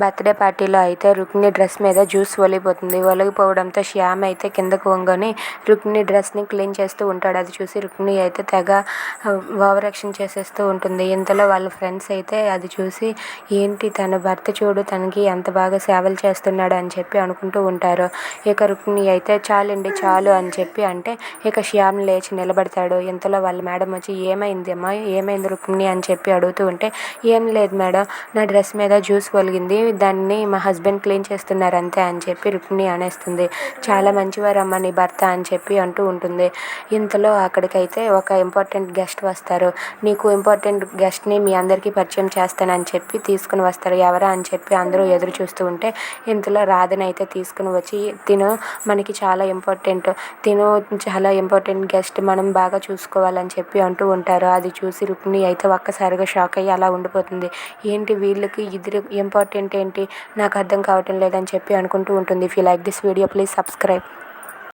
Birthday పార్టీలో అయితే Rukmini dress మీద జ్యూస్ ఒలిగిపోతుంది. ఒలిగిపోవడంతో శ్యామ్ అయితే కిందకు వంగని రుక్మిణి డ్రెస్ని క్లీన్ చేస్తూ ఉంటాడు. అది చూసి రుక్మిణి అయితే తెగ ఓవరాక్షన్ చేసేస్తూ ఉంటుంది. ఇంతలో వాళ్ళ ఫ్రెండ్స్ అయితే అది చూసి ఏంటి తన భర్త చూడు తనకి ఎంత బాగా సేవలు చేస్తున్నాడు అని చెప్పి అనుకుంటూ ఉంటారు. ఇక రుక్మిణి అయితే చాలండి చాలు అని చెప్పి అంటే ఇక శ్యామ్ లేచి నిలబడతాడు. ఇంతలో వాళ్ళ మేడం వచ్చి ఏమైంది అమ్మా? ఏమైంది రుక్మిణి? అని చెప్పి అడుగుతూ ఉంటే ఏం లేదు మేడం నా డ్రెస్ మీద జ్యూస్ ఒలిగింది. దాన్ని మా హస్బెండ్ క్లీన్ చేస్తున్నారు అంతే అని చెప్పి రుక్మిణి అనేస్తుంది. చాలా మంచివారమ్మ నీ భర్త అని చెప్పి అంటూ ఉంటుంది. ఇంతలో అక్కడికైతే ఒక ఇంపార్టెంట్ గెస్ట్ వస్తారు. నీకు ఇంపార్టెంట్ గెస్ట్ని మీ అందరికీ పరిచయం చేస్తానని చెప్పి తీసుకుని వస్తారు. ఎవరా అని చెప్పి అందరూ ఎదురు చూస్తూ ఉంటే ఇంతలో రాధని అయితే తీసుకుని వచ్చి తిను మనకి చాలా ఇంపార్టెంట్ తిను చాలా ఇంపార్టెంట్ గెస్ట్ మనం బాగా చూసుకోవాలని చెప్పి అంటూ ఉంటారు. అది చూసి రుక్మిణి అయితే ఒక్కసారిగా షాక్ అయ్యి అలా ఉండిపోతుంది. ఏంటి వీళ్ళకి ఇద్దరు ఇంపార్టెంట్ ఏంటి? నాకు అర్థం కావటం లేదని చెప్పి అనుకుంటూ ఉంటుంది. If you like this video please subscribe